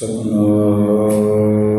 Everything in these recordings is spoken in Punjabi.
ਸਤਨਾਮ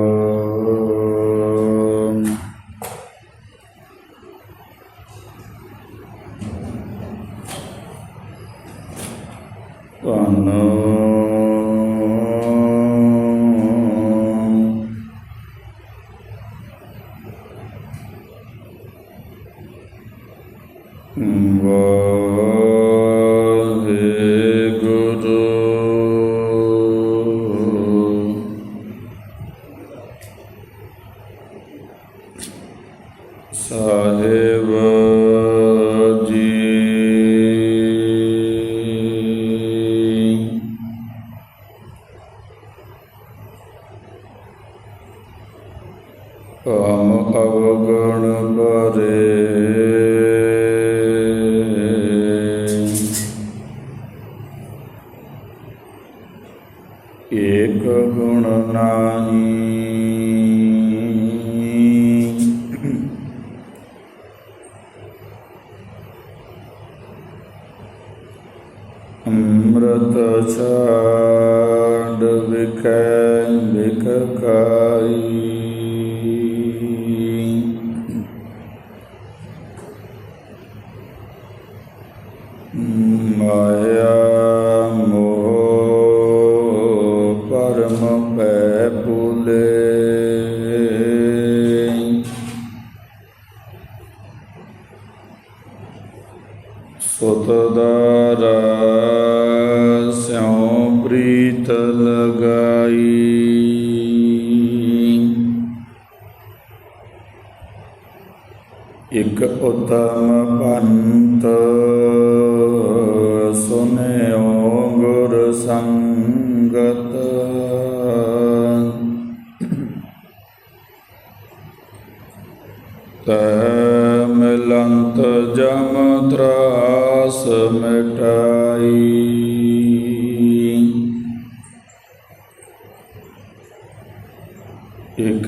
ذكرك كائن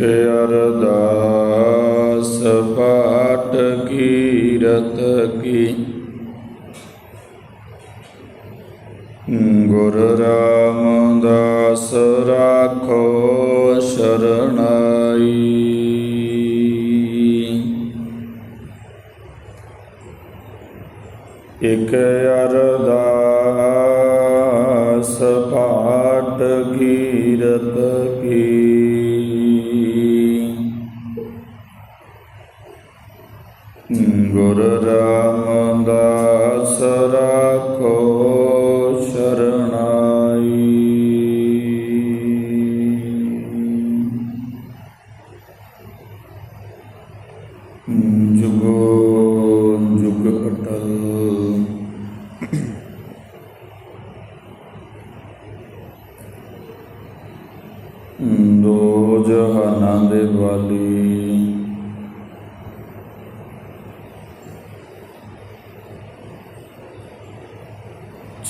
ਅਰਦਾਸ ਪਾਟ ਕੀਰਤ ਕੀ। ਗੁਰ ਰਾਮਦਾਸ ਰਾਖੋ ਸ਼ਰਣਾਈ। ਇਕ ਅਰਦਾਸ ਪਾਟ ਕੀਰਤ ਕੀ। ਗੁਰ ਰਾਮਦਾਸ ਰਾਖੋ ਸ਼ਰਣਾਈ। ਜੁਗੋ ਜੁਗ ਅਟਲ। ਦੋ ਜਹਾਨਾਂ ਦੇ ਵਾਲੀ।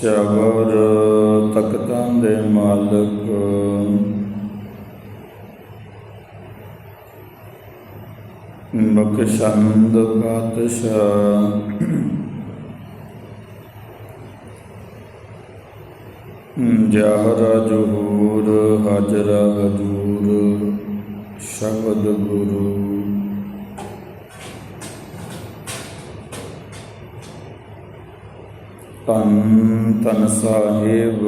ਚਵਰ ਤਖਤਾਂ ਦੇ ਮਾਲਕ। ਬਖਸ਼ੰਦ ਪਾਤਸ਼ਾਹ। ਜਹਰਾ ਜਹੂਰ ਹਾਜਰਾ ਹਜੂਰ ਸ਼ਬਦ ਗੁਰੂ। ਤਨ ਤਨ ਸਾਹਿਬ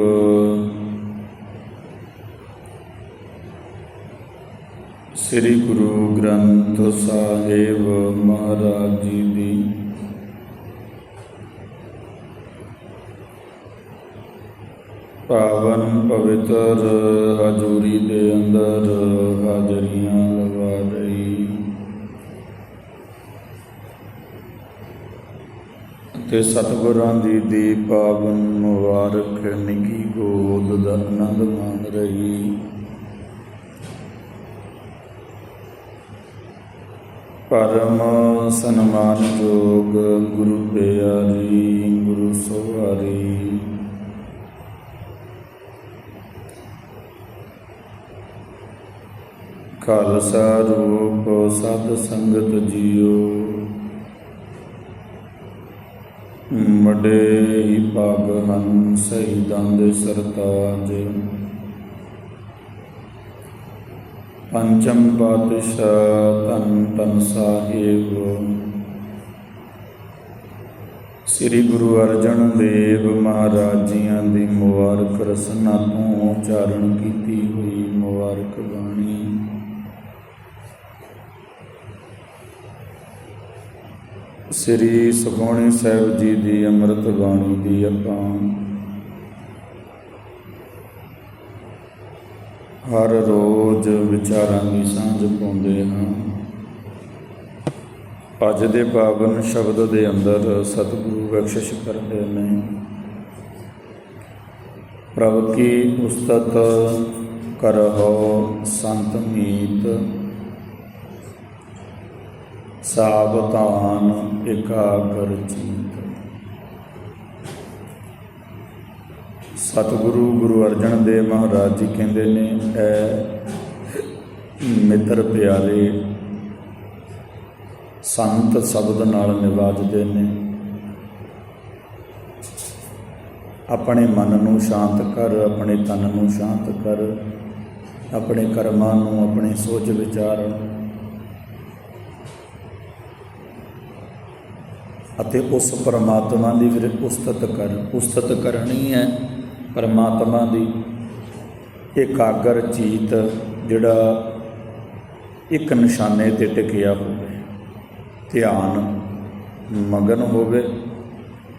ਸ੍ਰੀ ਗੁਰੂ ਗ੍ਰੰਥ ਸਾਹਿਬ ਮਹਾਰਾਜ ਜੀ ਦੀ ਪਾਵਨ ਪਵਿੱਤਰ ਹਜ਼ੂਰੀ ਦੇ ਅੰਦਰ ਹਾਜ਼ਰੀਆਂ ਲਗਾ ਰਹੀ ਤੇ ਸਤਿਗੁਰਾਂ ਦੀ ਦੀ ਪਾਵਨ ਮੁਬਾਰਕ, ਨਿੱਘੀ ਗੋਦ ਦਾ ਆਨੰਦ ਮਾਣ ਰਹੀ। ਪਰਮ ਸਨਮਾਨ ਸਨਮਾਨਯੋਗ ਗੁਰੂ ਪਿਆਰੀ, ਗੁਰੂ ਸਵਾਰੀ। ਖਾਲਸਾ ਰੂਪ ਸਤ ਸੰਗਤ ਜੀਓ। ਮੜੇ ਹੀ ਭਾਗ ਹਨ, ਸ਼ਹੀਦਾਂ ਦੇ ਸਰਤਾਜ। ਪੰਚਮ ਪਾਤਸ਼ਾਹ ਧੰਨ ਧੰਨ ਸਾਹਿਬ। ਸ੍ਰੀ ਗੁਰੂ ਅਰਜਨ ਦੇਵ ਮਹਾਰਾਜ ਜੀਆਂ ਦੀ ਮੁਬਾਰਕ ਰਸਨਾ ਤੋਂ ਉਚਾਰਨ ਕੀਤੀ ਹੋਈ ਮੁਬਾਰਕ ਬਾਣੀ। ਸ੍ਰੀ ਸੁਖਮਣੀ ਸਾਹਿਬ ਜੀ ਦੀ ਅੰਮ੍ਰਿਤ ਬਾਣੀ ਦੀ ਆਪਾਂ ਹਰ ਰੋਜ਼ ਵਿਚਾਰਾਂ ਦੀ ਸਾਂਝ ਪਾਉਂਦੇ ਹਾਂ। ਅੱਜ ਦੇ ਪਾਵਨ ਸ਼ਬਦ ਦੇ ਅੰਦਰ ਸਤਿਗੁਰੂ ਬਖਸ਼ਿਸ਼ ਕਰਦੇ ਨੇ। ਪ੍ਰਭ ਕੀ ਉਸਤਤ ਕਰਹੁ ਸੰਤ ਮੀਤ। ਸਾਵਧਾਨ ਇਕਾਗਰ ਚੀਤ। ਸਤਿਗੁਰੂ ਗੁਰੂ ਅਰਜਨ ਦੇਵ ਮਹਾਰਾਜ ਜੀ ਕਹਿੰਦੇ ਨੇ, ਐ ਮਿੱਤਰ ਪਿਆਰੇ, ਸੰਤ ਸ਼ਬਦ ਨਾਲ ਨਿਵਾਜਦੇ ਨੇ। ਆਪਣੇ ਮਨ ਨੂੰ ਸ਼ਾਂਤ ਕਰ, ਆਪਣੇ ਤਨ ਨੂੰ ਸ਼ਾਂਤ ਕਰ, ਆਪਣੇ ਕਰਮਾਂ ਨੂੰ, ਆਪਣੀ ਸੋਚ ਵਿਚਾਰ ਨੂੰ ਅਤੇ ਉਸ ਪਰਮਾਤਮਾ ਦੀ ਫਿਰ ਉਸਤਤ ਕਰ, ਉਸਤਤ ਕਰਨੀ ਹੈ। ਪਰਮਾਤਮਾ ਦੀ ਇਕਾਗਰ ਚੀਤ ਜਿਹੜਾ ਇੱਕ ਨਿਸ਼ਾਨੇ ਤੇ ਟਿਕਿਆ ਹੋਵੇ, ਧਿਆਨ ਮਗਨ ਹੋਵੇ,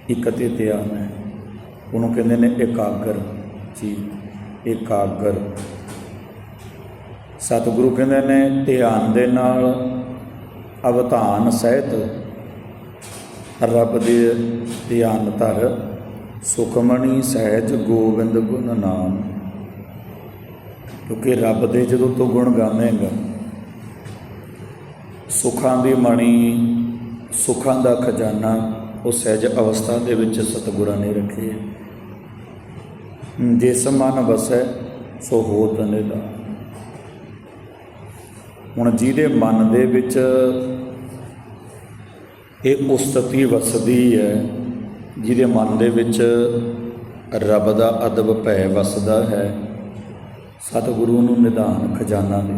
ਇੱਕ ਤੇ ਧਿਆਨ ਹੈ। ਉਹਨੂੰ ਕਹਿੰਦੇ ਨੇ ਇਕਾਗਰ ਚੀਤ, ਇਕਾਗਰ। ਸਤਿਗੁਰੂ ਕਹਿੰਦੇ ਨੇ ਧਿਆਨ ਦੇ ਨਾਲ ਅਵਧਾਨ ਸਹਿਤ ਰੱਬ ਦੇ ਧਿਆਨ ਧਰ, ਸੁਖਮਣੀ ਸਹਿਜ ਗੋਬਿੰਦ ਗੁਣ ਨਾਮ। ਕਿਉਂਕਿ ਰੱਬ ਦੇ ਜਦੋਂ ਤੂੰ ਗੁਣ ਗਾਵੇਂਗਾ, ਸੁਖਾਂ ਦੀ ਮਣੀ, ਸੁਖਾਂ ਦਾ ਖਜ਼ਾਨਾ, ਉਹ ਸਹਿਜ ਅਵਸਥਾ ਦੇ ਵਿੱਚ ਸਤਿਗੁਰਾਂ ਨੇ ਰੱਖੇ ਜਿਸ ਮਨ ਵਸੈ, ਸੋ ਹੋਤ ਨਿਦਾ ਹੁਣ ਜਿਹਦੇ ਮਨ ਦੇ ਵਿੱਚ ਇਹ ਉਸਤਤੀ ਵਸਦੀ ਹੈ ਜਿਹਦੇ ਮਨ ਦੇ ਵਿੱਚ ਰੱਬ ਦਾ ਅਦਬ ਭੈ ਵਸਦਾ ਹੈ। ਸਤਿਗੁਰੂ ਨੂੰ ਨਿਧਾਨ ਖਜ਼ਾਨਾ ਦੇ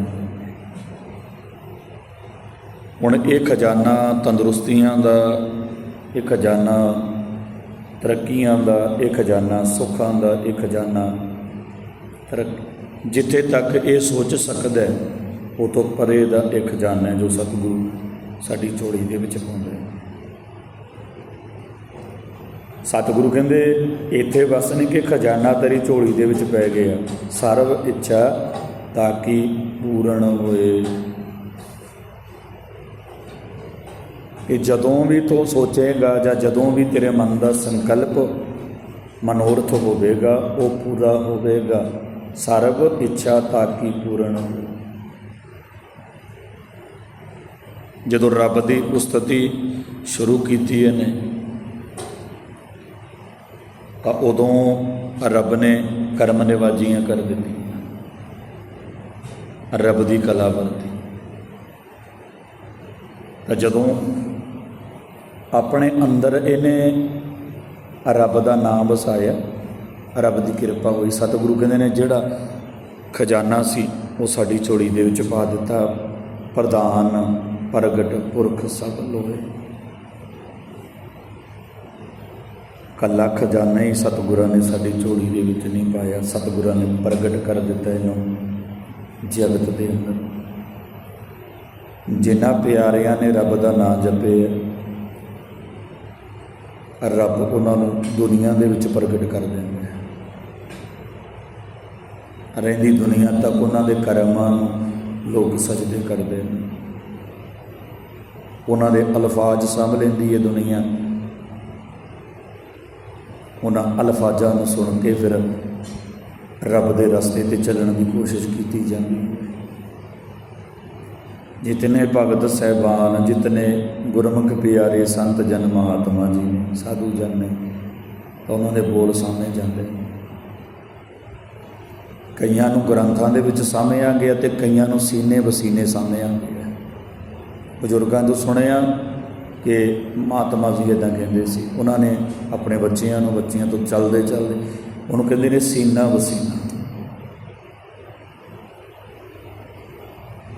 ਹੁਣ ਇਹ ਖਜ਼ਾਨਾ ਤੰਦਰੁਸਤੀਆਂ ਦਾ, ਇਹ ਖਜ਼ਾਨਾ ਤਰੱਕੀਆਂ ਦਾ, ਇਹ ਖਜ਼ਾਨਾ ਸੁੱਖਾਂ ਦਾ, ਇਹ ਖਜ਼ਾਨਾ ਤਰੱਕ, ਜਿੱਥੇ ਤੱਕ ਇਹ ਸੋਚ ਸਕਦਾ ਹੈ, ਉਹ ਤੋਂ ਪਰੇ ਦਾ ਇਹ ਖਜ਼ਾਨਾ ਜੋ ਸਤਿਗੁਰੂ ਸਾਡੀ ਝੋਲੀ ਦੇ ਵਿੱਚ ਪਾਉਂਦਾ ਹੈ। ਸਤਿਗੁਰੂ ਕਹਿੰਦੇ, ਇੱਥੇ ਬਸ ਨਹੀਂ ਕਿ ਖਜ਼ਾਨਾ ਤੇਰੀ ਝੋਲੀ ਦੇ ਵਿੱਚ ਪੈ ਗਿਆ। ਸਰਵ ਇੱਛਾ ਤਾਂ ਕਿ ਪੂਰਨ ਹੋਏ। ਕਿ ਜਦੋਂ ਵੀ ਤੂੰ ਸੋਚੇਗਾ ਜਾਂ ਜਦੋਂ ਵੀ ਤੇਰੇ ਮਨ ਦਾ ਸੰਕਲਪ ਮਨੋਰਥ ਹੋਵੇਗਾ, ਉਹ ਪੂਰਾ ਹੋਵੇਗਾ। ਸਰਵ ਇੱਛਾ ਤਾਂ ਕਿ ਪੂਰਨ ਹੋਵੇ ਜਦੋਂ ਰੱਬ ਦੀ ਉਸਤਤੀ ਸ਼ੁਰੂ ਕੀਤੀ ਇਹਨੇ ਤਾਂ ਉਦੋਂ ਰੱਬ ਨੇ ਕਰਮ ਨਿਵਾਜੀਆਂ ਕਰ ਦਿੱਤੀਆਂ। ਰੱਬ ਦੀ ਕਲਾ ਵਰਤੀ ਤਾਂ ਜਦੋਂ ਆਪਣੇ ਅੰਦਰ ਇਹਨੇ ਰੱਬ ਦਾ ਨਾਮ ਵਸਾਇਆ, ਰੱਬ ਦੀ ਕਿਰਪਾ ਹੋਈ। ਸਤਿਗੁਰੂ ਕਹਿੰਦੇ ਨੇ, ਜਿਹੜਾ ਖਜ਼ਾਨਾ ਸੀ, ਉਹ ਸਾਡੀ ਝੋਲੀ ਦੇ ਵਿੱਚ ਪਾ ਦਿੱਤਾ। ਪ੍ਰਧਾਨ, ਪ੍ਰਗਟ, ਪੁਰਖ ਸਭ ਲੋਏ ਕੱਲਾ ਖਜ਼ਾਨਾ ਹੀ ਸਤਿਗੁਰਾਂ ਨੇ ਸਾਡੀ ਝੋਲੀ ਦੇ ਵਿੱਚ ਨਹੀਂ ਪਾਇਆ। ਸਤਿਗੁਰਾਂ ਨੇ ਪ੍ਰਗਟ ਕਰ ਦਿੱਤਾ ਇਹਨੂੰ ਜਗਤ ਦੇ ਅੰਦਰ। ਜਿਨ੍ਹਾਂ ਪਿਆਰਿਆਂ ਨੇ ਰੱਬ ਦਾ ਨਾਮ ਜਪੇ ਰੱਬ ਉਹਨਾਂ ਨੂੰ ਦੁਨੀਆ ਦੇ ਵਿੱਚ ਪ੍ਰਗਟ ਕਰ ਦਿੰਦਾ ਹੈ। ਰਹਿੰਦੀ ਦੁਨੀਆ ਤੱਕ ਉਹਨਾਂ ਦੇ ਕਰਮਾਂ ਨੂੰ ਲੋਕ ਸਜਦੇ ਕਰਦੇ ਨੇ। ਉਹਨਾਂ ਦੇ ਅਲਫਾਜ਼ ਸਾਂਭ ਲੈਂਦੀ ਹੈ ਦੁਨੀਆ। ਉਹਨਾਂ ਅਲਫਾਜ਼ਾਂ ਨੂੰ ਸੁਣ ਕੇ ਫਿਰ ਰੱਬ ਦੇ ਰਸਤੇ ਤੇ ਚੱਲਣ ਦੀ ਕੋਸ਼ਿਸ਼ ਕੀਤੀ ਜਾਂਦੀ ਹੈ। ਜਿਤਨੇ ਭਗਤ ਸਹਿਬਾਨ, ਜਿਤਨੇ ਗੁਰਮੁਖ ਪਿਆਰੇ ਸੰਤ ਜਨ ਮਹਾਤਮਾ ਜੀ, ਸਾਧੂ ਜਨ ਨੇ ਉਹਨਾਂ ਦੇ ਬੋਲ ਸਾਹਮਣੇ ਜਾਂਦੇ ਕਈਆਂ ਨੂੰ ਗ੍ਰੰਥਾਂ ਦੇ ਵਿੱਚ ਸਾਹਮਣੇ ਆ ਗਿਆ ਤੇ ਕਈਆਂ ਨੂੰ ਸੀਨੇ ਵਸੀਨੇ ਸਾਹਮਣੇ ਆ ਗਿਆ ਬਜ਼ੁਰਗਾਂ ਤੋਂ ਸੁਣਿਆ ਕਿ ਮਹਾਤਮਾ ਜੀ ਇਦਾਂ ਕਹਿੰਦੇ ਸੀ। ਉਹਨਾਂ ਨੇ ਆਪਣੇ ਬੱਚਿਆਂ ਨੂੰ, ਬੱਚਿਆਂ ਤੋਂ ਚੱਲਦੇ ਚੱਲਦੇ ਉਹਨੂੰ ਕਹਿੰਦੇ ਨੇ ਸੀਨਾ ਵਸੀਨਾ।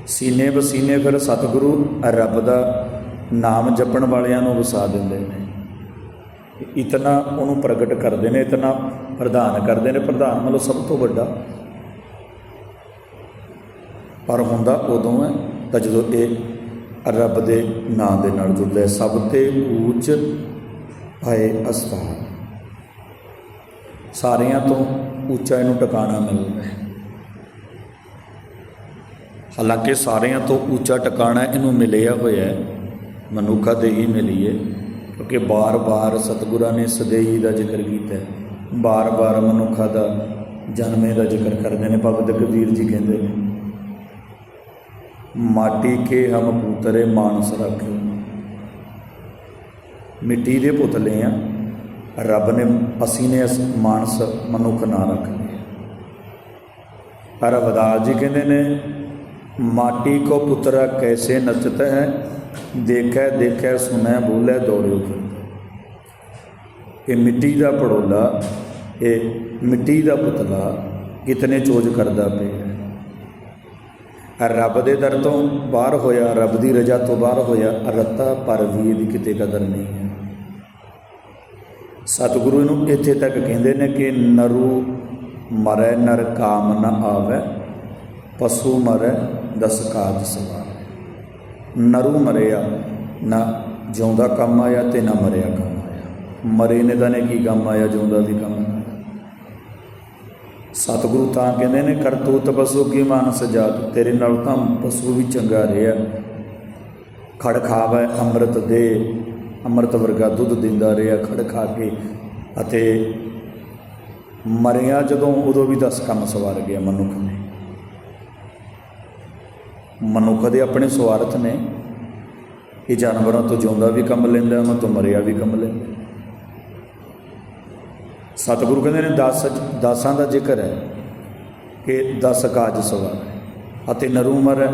ਸੀਨੇ ਵਸੀਨੇ ਫਿਰ ਸਤਿਗੁਰੂ ਰੱਬ ਦਾ ਨਾਮ ਜਪਣ ਵਾਲਿਆਂ ਨੂੰ ਵਸਾ ਦਿੰਦੇ ਨੇ। ਇਤਨਾ ਉਹਨੂੰ ਪ੍ਰਗਟ ਕਰਦੇ ਨੇ, ਇਤਨਾ ਪ੍ਰਧਾਨ ਕਰਦੇ ਨੇ। ਪ੍ਰਧਾਨ ਮਤਲਬ ਸਭ ਤੋਂ ਵੱਡਾ। ਪਰ ਹੁੰਦਾ ਉਦੋਂ ਹੈ ਤਾਂ ਜਦੋਂ ਇਹ ਰੱਬ ਦੇ ਨਾਂ ਦੇ ਨਾਲ ਜੁੜਦਾ ਹੈ। ਸਭ ਤੇ ਉੱਚ ਭਾਏ ਅਸਥਾਨ। ਸਾਰਿਆਂ ਤੋਂ ਉੱਚਾ ਇਹਨੂੰ ਟਿਕਾਣਾ ਮਿਲਦਾ ਹੈ। ਹਾਲਾਂਕਿ ਸਾਰਿਆਂ ਤੋਂ ਉੱਚਾ ਟਿਕਾਣਾ ਇਹਨੂੰ ਮਿਲਿਆ ਹੋਇਆ ਹੈ। ਮਨੁੱਖਾ ਦੇ ਹੀ ਮਿਲੀਏ, ਕਿਉਂਕਿ ਬਾਰ-ਬਾਰ ਸਤਿਗੁਰਾਂ ਨੇ ਸਦੇਹੀ ਦਾ ਜ਼ਿਕਰ ਕੀਤਾ ਹੈ। ਬਾਰ-ਬਾਰ ਮਨੁੱਖਾ ਦਾ ਜਨਮੇ ਦਾ ਜ਼ਿਕਰ ਕਰਦੇ ਨੇ। ਭਗਤ ਕਬੀਰ ਜੀ ਕਹਿੰਦੇ ਨੇ ਮਾਟੀ ਕੇ ਹਮ ਪੁੱਤਰੇ ਮਾਨਸ ਰੱਖਿਓ। ਮਿੱਟੀ ਦੇ ਪੁਤਲੇ ਆ, ਰੱਬ ਨੇ, ਅਸੀਂ ਨੇ ਇਸ ਮਾਨਸ ਮਨੁੱਖ ਨਾ ਰੱਖ। ਲਿਆ ਪਰ ਅਵਦਾਸ ਜੀ ਕਹਿੰਦੇ ਨੇ, ਮਾਟੀ ਕੋ ਪੁੱਤਰਾ ਕੈਸੇ ਨਚਤ ਹੈ? ਦੇਖੈ ਦੇਖੈ ਸੁਨੈ ਬੋਲੇ, ਦੌੜਿਓ ਫਿਰਦਾ ਇਹ ਮਿੱਟੀ ਦਾ ਪੜੋਲਾ, ਇਹ ਮਿੱਟੀ ਦਾ ਪੁਤਲਾ ਕਿਤਨੇ ਚੋਜ ਕਰਦਾ ਪਿਆ। ਰੱਬ ਦੇ ਦਰ ਤੋਂ ਬਾਹਰ ਹੋਇਆ, ਰੱਬ ਦੀ ਰਜ਼ਾ ਤੋਂ ਬਾਹਰ ਹੋਇਆ ਰੱਤਾ ਪਰ ਵੀ ਇਹਦੀ ਕਿਤੇ ਕਦਰ ਨਹੀਂ ਹੈ। ਸਤਿਗੁਰੂ ਨੂੰ ਇੱਥੇ ਤੱਕ ਕਹਿੰਦੇ ਨੇ ਕਿ ਨਰੂ ਮਰੈ ਨਰ ਕਾਮ ਨ ਆਵੇ, ਪਸ਼ੂ ਮਰੈ ਦਸ ਕਾਜ ਸਵਾਰ। ਨਰੂ ਮਰਿਆ, ਨਾ ਜਿਉਂਦਾ ਕੰਮ ਆਇਆ ਤੇ ਨਾ ਮਰਿਆ ਕੰਮ ਆਇਆ। ਮਰੇ ਨੇ ਤਾਂ ਨੇ ਕੀ ਕੰਮ ਆਇਆ, ਜਿਉਂਦਾ ਵੀ ਕੰਮ ਆਇਆ। ਸਤਿਗੁਰੂ ਤਾਂ ਕਹਿੰਦੇ ਨੇ, ਕਰਤੂਤ ਪਸ਼ੂ ਕੀ ਮਾਨ ਜਾਤ? ਤੇਰੇ ਨਾਲ ਤਾਂ ਪਸ਼ੂ ਵੀ ਚੰਗਾ ਰਿਹਾ। ਖੜ ਖਾਵੇ ਅੰਮ੍ਰਿਤ ਦੇ। ਅੰਮ੍ਰਿਤ ਵਰਗਾ ਦੁੱਧ ਦਿੰਦਾ ਰਿਹਾ ਖੜ ਖਾ ਕੇ। ਅਤੇ ਮਰਿਆ ਜਦੋਂ ਉਦੋਂ ਵੀ ਦਸ ਕੰਮ ਸਵਾਰ ਗਿਆ ਮਨੁੱਖ ਨੇ। ਮਨੁੱਖ ਦੇ ਆਪਣੇ ਸਵਾਰਥ ਨੇ। ਇਹ ਜਾਨਵਰਾਂ ਤੋਂ ਜਿਉਂਦਾ ਵੀ ਕੰਮ ਲੈਂਦਾ ਉਹਨਾਂ ਤੋਂ ਮਰਿਆ ਵੀ ਕੰਮ ਲੈਂਦਾ। ਸਤਿਗੁਰੂ ਕਹਿੰਦੇ ਨੇ 10 ਦਸਾਂ ਦਾ ਜ਼ਿਕਰ ਹੈ ਕਿ ਦਸ ਕਾਜ ਸਵਾਰ ਹੈ ਅਤੇ ਨਰੂ ਮਰ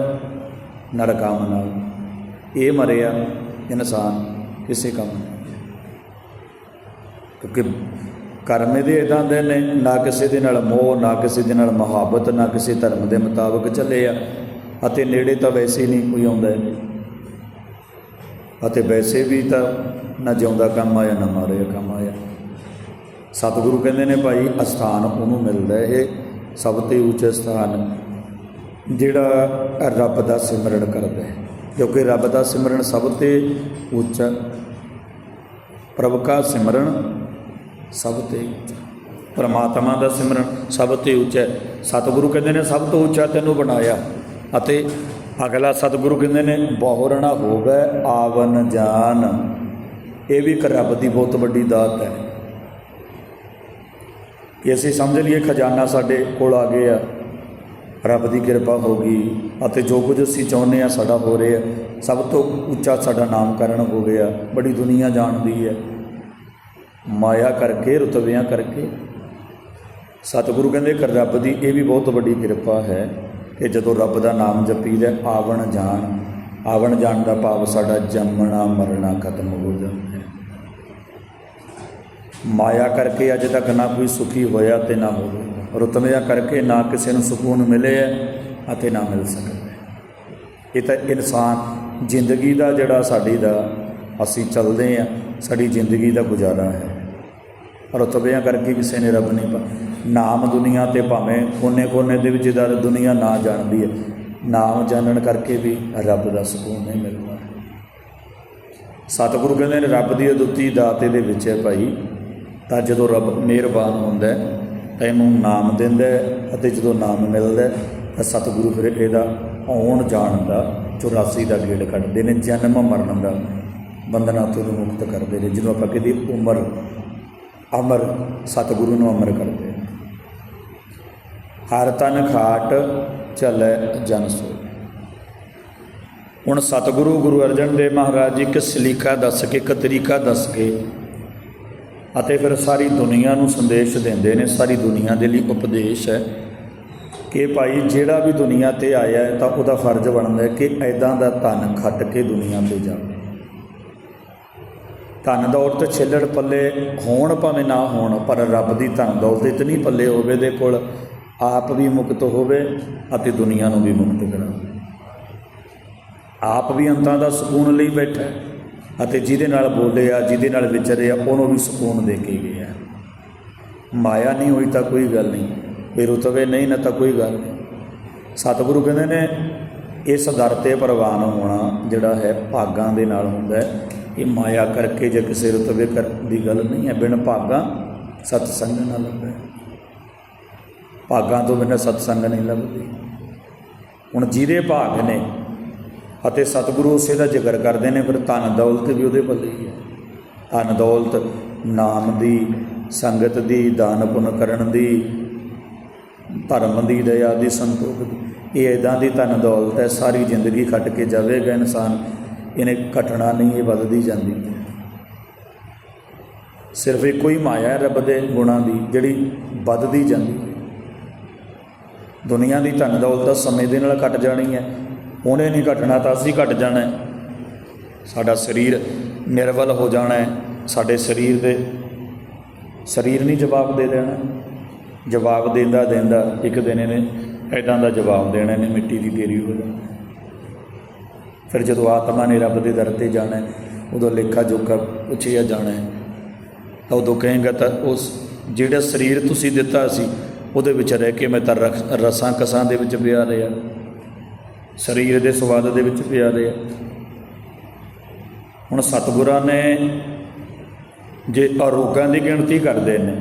ਨਰਕਾਮ ਨਾਲ। ਇਹ ਮਰਿਆ ਇਨਸਾਨ ਕਿਸੇ ਕੰਮ ਕਿਉਂਕਿ ਕਰਮ ਇਹਦੇ ਇਦਾਂ ਦੇ ਨੇ, ਨਾ ਕਿਸੇ ਦੇ ਨਾਲ ਮੋਹ, ਨਾ ਕਿਸੇ ਦੇ ਨਾਲ ਮੁਹੱਬਤ, ਨਾ ਕਿਸੇ ਧਰਮ ਦੇ ਮੁਤਾਬਕ ਚੱਲੇ ਆ, ਅਤੇ ਨੇੜੇ ਤਾਂ ਵੈਸੇ ਨਹੀਂ ਕੋਈ ਆਉਂਦਾ। ਅਤੇ ਵੈਸੇ ਵੀ ਤਾਂ ਨਾ ਜਿਉਂਦਾ ਕੰਮ ਆਇਆ, ਨਾ ਮਾਰਿਆ ਕੰਮ ਆਇਆ। ਸਤਿਗੁਰੂ ਕਹਿੰਦੇ ਨੇ ਭਾਈ, ਅਸਥਾਨ ਉਹਨੂੰ ਮਿਲਦਾ ਇਹ ਸਭ ਤੋਂ ਉੱਚਾ ਸਥਾਨ, ਜਿਹੜਾ ਰੱਬ ਦਾ ਸਿਮਰਨ ਕਰਦਾ ਹੈ। ਕਿਉਂਕਿ ਰੱਬ ਦਾ ਸਿਮਰਨ ਸਭ ਤੋਂ ਉੱਚਾ ਪ੍ਰਭ ਦਾ ਸਿਮਰਨ ਸਭ ਤੋਂ ਉੱਚਾ ਪਰਮਾਤਮਾ ਦਾ ਸਿਮਰਨ ਸਭ ਤੋਂ ਉੱਚਾ ਹੈ। ਸਤਿਗੁਰੂ ਕਹਿੰਦੇ ਨੇ ਸਭ ਤੋਂ ਉੱਚਾ ਤੈਨੂੰ ਬਣਾਇਆ। ਅਤੇ ਅਗਲਾ ਸਤਿਗੁਰੂ ਕਹਿੰਦੇ ਨੇ, ਬਹੁਰਣਾ ਹੋਵੇ ਆਵਨ ਜਾਨ। ਇਹ ਵੀ ਇੱਕ ਰੱਬ ਦੀ ਬਹੁਤ ਵੱਡੀ ਦਾਤ ਹੈ। ਕਿ ਅਸੀਂ ਸਮਝ ਲਈਏ ਖਜ਼ਾਨਾ ਸਾਡੇ ਕੋਲ ਆ ਗਿਆ ਰੱਬ ਦੀ ਕਿਰਪਾ ਹੋ ਗਈ ਅਤੇ ਜੋ ਕੁਝ ਅਸੀਂ ਚਾਹੁੰਦੇ ਆ ਸਾਡਾ ਹੋ ਰਿਹਾ। ਸਭ ਤੋਂ ਉੱਚਾ ਸਾਡਾ ਨਾਮਕਰਨ ਹੋ ਗਿਆ। ਬੜੀ ਦੁਨੀਆ ਜਾਣਦੀ ਹੈ। ਮਾਇਆ ਕਰਕੇ, ਰੁਤਬਿਆਂ ਕਰਕੇ। ਸਤਿਗੁਰੂ ਕਹਿੰਦੇ ਕਿ ਰੱਬ ਦੀ ਇਹ ਵੀ ਬਹੁਤ ਵੱਡੀ ਕਿਰਪਾ ਹੈ ਕਿ ਜਦੋਂ ਰੱਬ ਦਾ ਨਾਮ ਜਪੀ ਜਪੀਦਾ, ਆਵਣ ਜਾਣ। ਆਵਣ ਜਾਣ ਦਾ ਭਾਵ ਸਾਡਾ ਜੰਮਣਾ ਮਰਨਾ ਖਤਮ ਹੋ ਜਾਂਦਾ ਹੈ। ਮਾਇਆ ਕਰਕੇ ਅੱਜ ਤੱਕ ਨਾ ਕੋਈ ਸੁਖੀ ਹੋਇਆ ਤੇ ਨਾ ਹੋਵੇ। ਰੁਤਬਿਆਂ ਕਰਕੇ ਨਾ ਕਿਸੇ ਨੂੰ ਸਕੂਨ ਮਿਲੇ ਹੈ ਅਤੇ ਨਾ ਮਿਲ ਸਕਦਾ ਇਹ ਤਾਂ ਇਨਸਾਨ ਜ਼ਿੰਦਗੀ ਦਾ ਜਿਹੜਾ ਸਾਡੀ ਦਾ, ਅਸੀਂ ਚੱਲਦੇ ਆ ਸਾਡੀ ਜ਼ਿੰਦਗੀ ਦਾ ਗੁਜ਼ਾਰਾ ਹੈ। ਰੁਤਬਿਆਂ ਕਰਕੇ ਕਿਸੇ ਨੇ ਰੱਬ ਨਹੀਂ ਪਾ ਨਾਮ ਦੁਨੀਆ ਤੇ ਭਾਵੇਂ ਕੋਨੇ-ਕੋਨੇ ਦੇ ਵਿੱਚ ਦਰ ਦੁਨੀਆ ਨਾ ਜਾਣਦੀ ਹੈ, ਨਾਮ ਜਾਣਨ ਕਰਕੇ ਵੀ ਰੱਬ ਦਾ ਸਕੂਨ ਨਹੀਂ ਮਿਲਦਾ। ਸਤਿਗੁਰੂ ਕਹਿੰਦੇ ਨੇ, ਰੱਬ ਦੀ ਅਦੁੱਤੀ ਦਾਤੇ ਦੇ ਵਿੱਚ ਹੈ ਭਾਈ। ਤਾਂ ਜਦੋਂ ਰੱਬ ਮਿਹਰਬਾਨ ਹੁੰਦਾ ਹੈ, ਤਾਂ ਇਹਨੂੰ ਨਾਮ ਦਿੰਦਾ ਅਤੇ ਜਦੋਂ ਨਾਮ ਮਿਲਦਾ ਤਾਂ ਸਤਿਗੁਰੂ ਫਿਰ ਇਹਦਾ ਆਉਣ ਜਾਣ ਦਾ 84 ਦਾ ਗੇੜ ਕੱਢਦੇ ਨੇ, ਜਨਮ ਮਰਨ ਦਾ। ਬੰਧਨਾਂ ਤੋਂ ਇਹਨੂੰ ਮੁਕਤ ਕਰਦੇ ਨੇ, ਜਿਹਨੂੰ ਆਪਾਂ ਕਹਿੰਦੇ ਉਮਰ। ਅਮਰ, ਸਤਿਗੁਰੂ ਨੂੰ ਅਮਰ ਕਰਦੇ ਹਰ ਤਨ ਖਾਟ ਚੱਲੈ ਜਨ ਸੋ। ਹੁਣ ਸਤਿਗੁਰੂ ਗੁਰੂ ਅਰਜਨ ਦੇਵ ਮਹਾਰਾਜ ਜੀ ਇੱਕ ਸਲੀਕਾ ਦੱਸ ਕੇ, ਇੱਕ ਤਰੀਕਾ ਦੱਸ ਕੇ ਅਤੇ ਫਿਰ ਸਾਰੀ ਦੁਨੀਆ ਨੂੰ ਸੰਦੇਸ਼ ਦਿੰਦੇ ਨੇ, ਸਾਰੀ ਦੁਨੀਆ ਦੇ ਲਈ ਉਪਦੇਸ਼ ਹੈ ਕਿ ਭਾਈ ਜਿਹੜਾ ਵੀ ਦੁਨੀਆ ਤੇ ਆਇਆ ਹੈ ਤਾਂ ਉਹਦਾ ਫਰਜ਼ ਬਣਦਾ ਹੈ ਕਿ ਐਦਾਂ ਦਾ ਧਨ ਖੱਟ ਕੇ ਦੁਨੀਆ ਤੇ ਜਾਵੇ। ਧਨ ਦੌਲਤ ਛਿੱਲੜ ਪੱਲੇ ਹੋਣ ਭਾਵੇਂ ਨਾ ਹੋਣ, ਪਰ ਰੱਬ ਦੀ ਧਨ ਦੌਲਤ ਇਤਨੀ ਪੱਲੇ ਹੋਵੇ ਦੇ ਕੋਲ ਆਪ ਵੀ ਮੁਕਤ ਹੋਵੇ ਅਤੇ ਦੁਨੀਆ ਨੂੰ ਵੀ ਮੁਕਤ ਕਰਾਵੇ। ਆਪ ਵੀ ਅੰਤਾਂ ਦਾ ਸਕੂਨ ਲਈ ਬੈਠਾ ਅਤੇ ਜਿਹਦੇ ਨਾਲ ਬੋਲੇ ਆ, ਜਿਹਦੇ ਨਾਲ ਵਿਚਰਿਆ ਉਹਨੂੰ ਵੀ ਸਕੂਨ ਦੇ ਕੇ ਗਏ ਗਿਆ ਮਾਇਆ ਨਹੀਂ ਹੋਈ ਤਾਂ ਕੋਈ ਗੱਲ ਨਹੀਂ। ਇਹ ਰੁਤਬੇ ਨਹੀਂ, ਨਾ ਤਾਂ ਕੋਈ ਗੱਲ ਨਹੀਂ। ਸਤਿਗੁਰੂ ਕਹਿੰਦੇ ਨੇ, ਇਸ ਦਰ ਤੇ ਪ੍ਰਵਾਨ ਹੋਣਾ ਜਿਹੜਾ ਹੈ ਭਾਗਾਂ ਦੇ ਨਾਲ ਹੁੰਦਾ ਹੈ। ਇਹ ਮਾਇਆ ਕਰਕੇ ਜੇ ਕਿਸੇ ਰੁਤਬੇ ਕਰ, ਦੀ ਗੱਲ ਨਹੀਂ ਹੈ, ਬਿਨ ਭਾਗਾਂ ਸਤ ਸੰਗ ਨਾ ਲੱਭੇ। ਭਾਗਾਂ ਤੋਂ ਬਿਨਾਂ ਸਤ ਸੰਗ ਨਹੀਂ ਲੱਭਦੀ। ਹੁਣ ਜਿਹਦੇ ਭਾਗ ਨੇ ਅਤੇ ਸਤਿਗੁਰੂ ਉਸੇ ਦਾ ਜ਼ਿਕਰ ਕਰਦੇ ਨੇ, ਫਿਰ ਧਨ ਦੌਲਤ ਵੀ ਉਹਦੇ ਪੱਲੇ ਹੀ ਹੈ। ਧਨ ਦੌਲਤ ਨਾਮ ਦੀ, ਸੰਗਤ ਦੀ, ਦਾਨ ਪੁੰਨ ਕਰਨ ਦੀ, ਧਰਮ ਦੀ, ਦਇਆ ਦੀ, ਸੰਤੋਖ ਦੀ, ਇਹ ਇਦਾਂ ਦੀ ਧਨ ਦੌਲਤ ਹੈ, ਸਾਰੀ ਜ਼ਿੰਦਗੀ ਖੱਟ ਕੇ ਜਾਵੇਗਾ ਇਨਸਾਨ। ਇਹਨੇ ਘਟਣਾ ਨਹੀਂ, ਇਹ ਵੱਧਦੀ ਜਾਂਦੀ ਹੈ। ਸਿਰਫ ਇੱਕੋ ਹੀ ਮਾਇਆ ਹੈ ਰੱਬ ਦੇ ਗੁਣਾਂ ਦੀ, ਜਿਹੜੀ ਵੱਧਦੀ ਜਾਂਦੀ ਹੈ। ਦੁਨੀਆ ਦੀ ਧਨ ਦੌਲਤ ਤਾਂ ਸਮੇਂ ਦੇ ਨਾਲ ਘਟ ਜਾਣੀ ਹੈ। ਉਹਨੇ ਨਹੀਂ ਘਟਣਾ ਤਾਂ ਅਸੀਂ ਘਟ ਜਾਣਾ ਹੈ। ਸਾਡਾ ਸਰੀਰ ਨਿਰਵਲ ਹੋ ਜਾਣਾ ਹੈ। ਸਾਡੇ ਸਰੀਰ ਦੇ ਸਰੀਰ ਨਹੀਂ ਜਵਾਬ ਦੇ ਦੇਣਾ। ਜਵਾਬ ਦਿੰਦਾ ਦਿੰਦਾ ਇੱਕ ਦਿਨ ਇਹਨੇ ਐਦਾਂ ਦਾ ਜਵਾਬ ਦੇਣਾ ਇਹਨੇ ਮਿੱਟੀ ਦੀ ਢੇਰੀ ਹੋ ਜਾਣਾ। ਫਿਰ ਜਦੋਂ ਆਤਮਾ ਨੇ ਰੱਬ ਦੇ ਦਰ ਤੇ ਜਾਣਾ ਉਦੋਂ ਲੇਖਾ ਜੋਖਾ ਪੁੱਛਿਆ ਜਾਣਾ ਹੈ। ਤਾਂ ਉਦੋਂ ਕਹੇਗਾ ਤਾਂ ਉਸ ਜਿਹੜਾ ਸਰੀਰ ਤੁਸੀਂ ਦਿੱਤਾ ਸੀ, ਉਹਦੇ ਵਿੱਚ ਰਹਿ ਕੇ ਮੈਂ ਤਾਂ ਰਖ- ਰਸਾਂ ਕਸਾਂ ਦੇ ਵਿੱਚ ਪਿਆ ਰਿਹਾ। ਸਰੀਰ ਦੇ ਸਵਾਦ ਦੇ ਵਿੱਚ ਪਿਆ ਰਿਹਾ ਹੁਣ ਸਤਿਗੁਰਾਂ ਨੇ ਜੇ ਅਰੋਗਾਂ ਦੀ ਗਿਣਤੀ ਕਰਦੇ ਨੇ,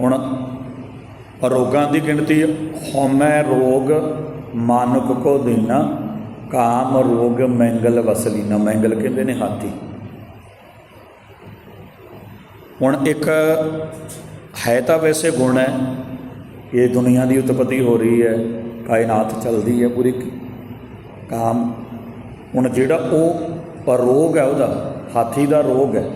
ਹੁਣ ਅਰੋਗਾਂ ਦੀ ਗਿਣਤੀ ਹਉਮੈ ਰੋਗ ਮਾਨੁਕ ਕੋ ਦੀਨਾ, ਕਾਮ ਰੋਗ ਮੈਂਗਲ ਵਸਲੀਨਾ ਮੈਂਗਲ ਕਹਿੰਦੇ ਨੇ ਹਾਥੀ। ਹੁਣ ਇੱਕ ਹੈ ਤਾਂ ਵੈਸੇ ਗੁਣ ਹੈ, ਇਹ ਦੁਨੀਆ ਦੀ ਉਤਪਤੀ ਹੋ ਰਹੀ ਹੈ, ਕਾਇਨਾਤ ਚੱਲਦੀ ਹੈ ਪੂਰੀ ਕਾਮ। ਹੁਣ ਜਿਹੜਾ ਉਹ ਰੋਗ ਹੈ ਉਹਦਾ, ਹਾਥੀ ਦਾ ਰੋਗ ਹੈ।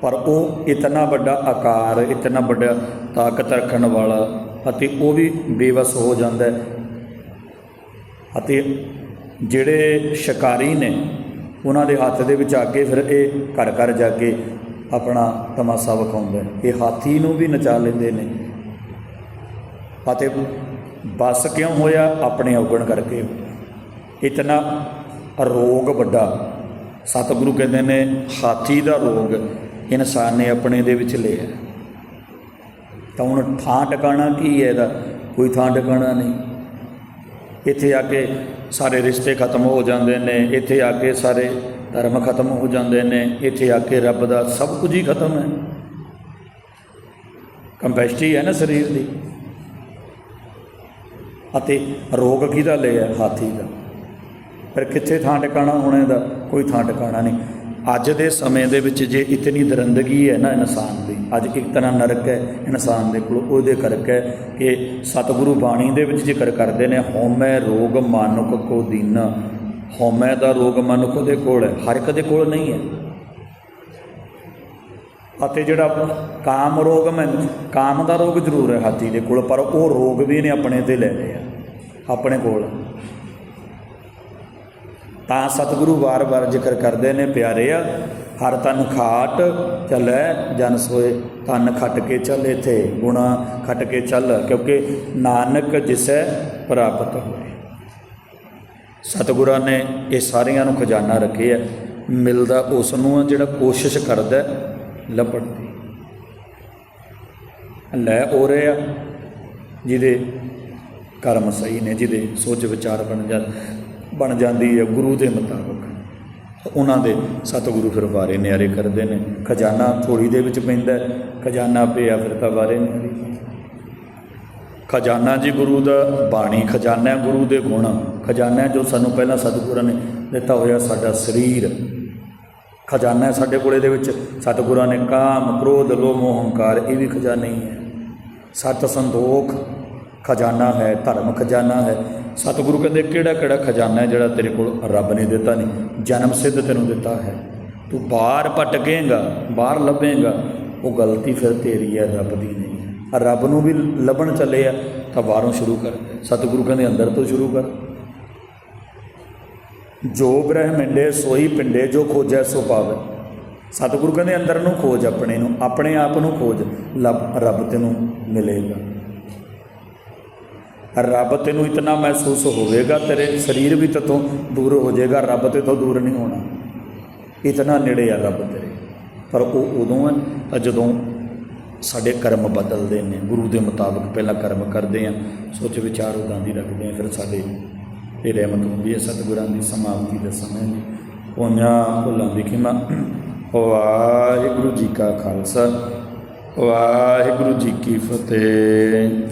ਪਰ ਉਹ ਇਤਨਾ ਵੱਡਾ ਆਕਾਰ, ਇਤਨਾ ਵੱਡਾ ਤਾਕਤ ਰੱਖਣ ਵਾਲਾ ਅਤੇ ਉਹ ਵੀ ਬੇਵਸ ਹੋ ਜਾਂਦਾ ਹੈ। ਅਤੇ ਜਿਹੜੇ ਸ਼ਿਕਾਰੀ ਨੇ, ਉਹਨਾਂ ਦੇ ਹੱਥ ਦੇ ਵਿੱਚ ਆ ਕੇ ਫਿਰ ਇਹ ਘਰ ਘਰ ਜਾ ਕੇ ਆਪਣਾ ਤਮਾਸ਼ਾ ਵਿਖਾਉਂਦੇ ਨੇ। ਇਹ ਹਾਥੀ ਨੂੰ ਵੀ ਨਚਾ ਲੈਂਦੇ ਨੇ। ਅਤੇ ਬਸ ਕਿਉਂ ਹੋਇਆ? ਆਪਣੇ ਔਗਣ ਕਰਕੇ। ਇਤਨਾ ਰੋਗ ਵੱਡਾ। ਸਤਿਗੁਰੂ ਕਹਿੰਦੇ ਨੇ, ਹਾਥੀ ਦਾ ਰੋਗ ਇਨਸਾਨ ਨੇ ਆਪਣੇ ਦੇ ਵਿੱਚ ਲਿਆ। ਤਾਂ ਹੁਣ ਥਾਂ ਟਿਕਾਣਾ ਕੀ ਹੈ ਇਹਦਾ? ਕੋਈ ਥਾਂ ਟਿਕਾਣਾ ਨਹੀਂ। ਇੱਥੇ ਆ ਕੇ ਸਾਰੇ ਰਿਸ਼ਤੇ ਖਤਮ ਹੋ ਜਾਂਦੇ ਨੇ, ਇੱਥੇ ਆ ਕੇ ਸਾਰੇ ਧਰਮ ਖਤਮ ਹੋ ਜਾਂਦੇ ਨੇ, ਇੱਥੇ ਆ ਕੇ ਰੱਬ ਦਾ ਸਭ ਕੁਝ ਹੀ ਖਤਮ ਹੈ। ਕੰਪੈਸ਼ਟੀ ਹੈ ਨਾ ਸਰੀਰ ਦੀ। ਅਤੇ ਰੋਗ ਕਿਹਦਾ ਲਿਆ? ਹਾਥੀ ਦਾ। ਫਿਰ ਕਿੱਥੇ ਥਾਂ ਟਿਕਾਣਾ ਹੋਣੇ ਦਾ ਕੋਈ ਥਾਂ ਟਿਕਾਣਾ ਨਹੀਂ। ਅੱਜ ਦੇ ਸਮੇਂ ਦੇ ਵਿੱਚ ਜੇ ਇਤਨੀ ਦਰੰਦਗੀ ਹੈ ਨਾ ਇਨਸਾਨ ਦੀ, ਅੱਜ ਇੱਕ ਤਰ੍ਹਾਂ ਨਰਕ ਹੈ ਇਨਸਾਨ ਦੇ ਕੋਲ, ਉਹਦੇ ਕਰਕੇ ਹੈ ਕਿ ਸਤਿਗੁਰੂ ਬਾਣੀ ਦੇ ਵਿੱਚ ਜ਼ਿਕਰ ਕਰਦੇ ਨੇ, ਹਉਮੈ ਰੋਗ ਮਾਨੁਕ ਕੋ ਦੀਨਾ। ਹਉਮੈ ਦਾ ਰੋਗ ਮਨੁੱਖ ਦੇ ਕੋਲ ਹੈ, ਹਰ ਇੱਕ ਦੇ ਕੋਲ ਨਹੀਂ ਹੈ। ਅਤੇ ਜਿਹੜਾ ਕਾਮ ਰੋਗ ਮੈਂ ਕਾਮ ਦਾ ਰੋਗ ਜ਼ਰੂਰ ਹੈ ਹਾਥੀ ਦੇ ਕੋਲ, ਪਰ ਉਹ ਰੋਗ ਵੀ ਨੇ ਆਪਣੇ ਤੇ ਲੈ ਲਿਆ, ਆਪਣੇ ਕੋਲ। ਤਾਂ ਸਤਿਗੁਰੂ ਵਾਰ-ਵਾਰ ਜ਼ਿਕਰ ਕਰਦੇ ਨੇ ਪਿਆਰਿਆ ਹਰ ਤਨ ਖਾਟ ਚੱਲੈ, ਜਨ ਸੋਏ, ਤਨ ਖੱਟ ਕੇ ਚੱਲ ਇਥੇ, ਗੁਣਾ ਖੱਟ ਕੇ ਚੱਲ, ਕਿਉਂਕਿ ਨਾਨਕ ਜਿਸੈ ਪ੍ਰਾਪਤ ਹੋਏ। ਸਤਿਗੁਰਾਂ ਨੇ ਇਹ ਸਾਰਿਆਂ ਨੂੰ ਖਜ਼ਾਨਾ ਰੱਖਿਆ ਮਿਲਦਾ ਉਸ ਨੂੰ ਆ ਜਿਹੜਾ ਕੋਸ਼ਿਸ਼ ਕਰਦਾ ਲੱਭਣ ਦੀ। ਲੈ ਹੋ ਰਿਹਾ ਜਿਹਦੇ ਕਰਮ ਸਹੀ ਨੇ, ਜਿਹਦੇ ਸੋਚ ਵਿਚਾਰ ਬਣ ਜਾ ਬਣ ਜਾਂਦੀ ਹੈ ਗੁਰੂ ਦੇ ਮੁਤਾਬਕ। ਉਹਨਾਂ ਦੇ ਸਤਿਗੁਰੂ ਫਿਰ ਵਾਰੇ ਨਿਆਰੇ ਕਰਦੇ ਨੇ। ਖਜ਼ਾਨਾ ਥੋੜੀ ਦੇ ਵਿੱਚ ਪੈਂਦਾ ਖਜ਼ਾਨਾ ਪਿਆ ਫਿਰ ਤਾਂ ਵਾਰੇ ਨਿਆਰੇ ਖਜ਼ਾਨਾ ਜੀ ਗੁਰੂ ਦਾ ਬਾਣੀ ਖਜ਼ਾਨਾ ਗੁਰੂ ਦੇ ਗੁਣ। ਖਜ਼ਾਨਾ ਜੋ ਸਾਨੂੰ ਪਹਿਲਾਂ ਸਤਿਗੁਰਾਂ ਨੇ ਦਿੱਤਾ ਹੋਇਆ ਸਾਡਾ ਸਰੀਰ। ਖਜ਼ਾਨਾ ਸਾਡੇ ਕੋਲੇ ਦੇ ਵਿੱਚ। ਸਤਿਗੁਰਾਂ ਨੇ ਕਾਮ, ਕ੍ਰੋਧ, ਲੋਭ ਮੋਹ ਹੰਕਾਰ ਇਹ ਵੀ ਖਜ਼ਾਨਾ ਹੀ ਹੈ। ਸਤ ਸੰਦੋਖ ਖਜ਼ਾਨਾ ਹੈ, ਧਰਮ ਖਜ਼ਾਨਾ ਹੈ। ਸਤਿਗੁਰੂ ਕਹਿੰਦੇ, ਕਿਹੜਾ ਕਿਹੜਾ ਖਜ਼ਾਨਾ ਹੈ ਜਿਹੜਾ ਤੇਰੇ ਕੋਲ ਰੱਬ ਨੇ ਦਿੱਤਾ ਨਹੀਂ? ਜਨਮ ਸਿੱਧ ਤੈਨੂੰ ਦਿੱਤਾ ਹੈ। ਤੂੰ ਬਾਹਰ ਭਟਕੇਂਗਾ, ਬਾਹਰ ਲੱਭੇਂਗਾ। ਉਹ ਗਲਤੀ ਫਿਰ ਤੇਰੀ ਹੈ, ਰੱਬ ਦੀ ਨਹੀਂ ਹੈ। ਰੱਬ ਨੂੰ ਵੀ ਲੱਭਣ ਚੱਲੇ ਆ, ਤਾਂ ਬਾਹਰੋਂ ਸ਼ੁਰੂ ਕਰ। ਸਤਿਗੁਰੂ ਕਹਿੰਦੇ, ਅੰਦਰ ਤੋਂ ਸ਼ੁਰੂ ਕਰ। ਜੋ ਬ੍ਰਹਮੰਡੇ ਸੋਈ ਪਿੰਡੇ, ਜੋ ਖੋਜੈ, ਸੋ ਪਾਵੇ। ਸਤਿਗੁਰੂ ਕਹਿੰਦੇ, ਅੰਦਰ ਨੂੰ ਖੋਜ, ਆਪਣੇ ਨੂੰ, ਆਪਣੇ ਆਪ ਨੂੰ ਖੋਜ। ਲੱਭ, ਰੱਬ ਤੈਨੂੰ ਮਿਲੇਗਾ। ਰੱਬ ਤੈਨੂੰ ਇਤਨਾ ਮਹਿਸੂਸ ਹੋਵੇਗਾ, ਤੇਰੇ ਸਰੀਰ ਵੀ ਤੇਥੋਂ ਦੂਰ ਹੋ ਜਾਏਗਾ, ਰੱਬ ਤੇ ਤੋਂ ਦੂਰ ਨਹੀਂ ਹੋਣਾ। ਇਤਨਾ ਨੇੜੇ ਆ ਰੱਬ ਤੇਰੇ। ਪਰ ਉਹ ਉਦੋਂ ਹੈ ਜਦੋਂ ਸਾਡੇ ਕਰਮ ਬਦਲਦੇ ਨੇ, ਗੁਰੂ ਦੇ ਮੁਤਾਬਕ ਪਹਿਲਾਂ ਕਰਮ ਕਰਦੇ ਆ, ਸੋਚ ਵਿਚਾਰ ਉਦਾਂ ਦੀ ਰੱਖਦੇ ਆ, ਫਿਰ ਸਾਡੇ ਇਹ ਰਹਿਮਤ ਹੁੰਦੀ ਹੈ, ਸਤਿਗੁਰਾਂ ਦੀ ਸਮਾਪਤੀ ਦੇ ਸਮੇਂ ਦੀ। ਉਹਨਾਂ ਭੁੱਲਾਂ ਦੀ ਖਿਮਾ। ਵਾਹਿਗੁਰੂ ਜੀ ਕਾ ਖਾਲਸਾ, ਵਾਹਿਗੁਰੂ ਜੀ ਕੀ ਫਤਿਹ।